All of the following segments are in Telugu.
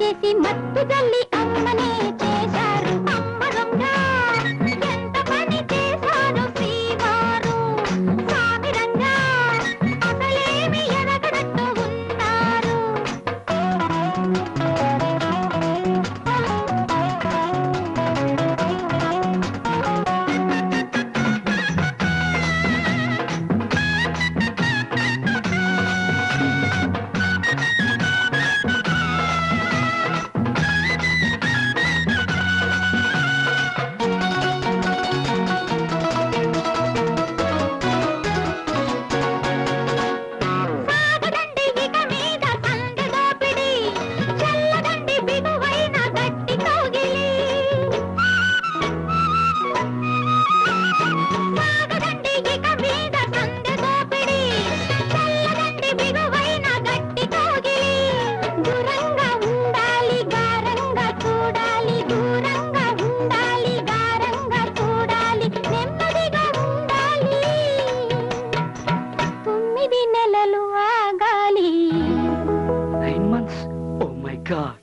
చేసి మత్తుదల్లి అమ్మనే చేశా God.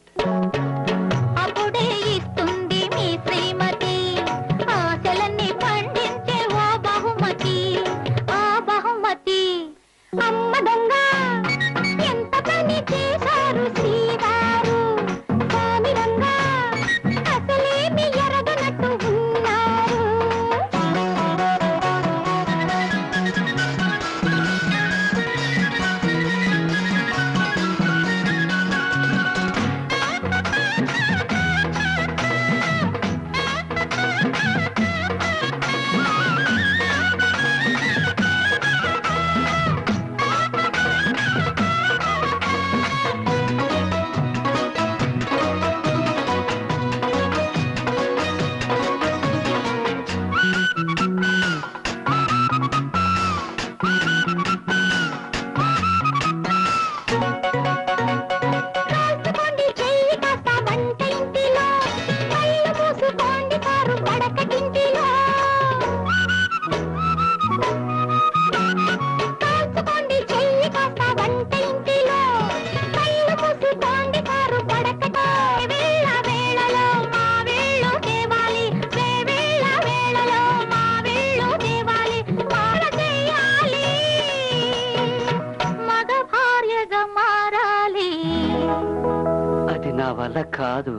వల్ల కాదు.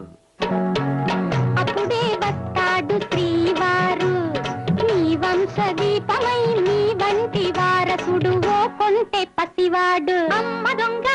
అప్పుడే వస్తాడు శ్రీవారు నీ వంశ దీపమై నీ వంటి వారసుడు ఓ కొంటే పసివాడు. అమ్మ దొంగ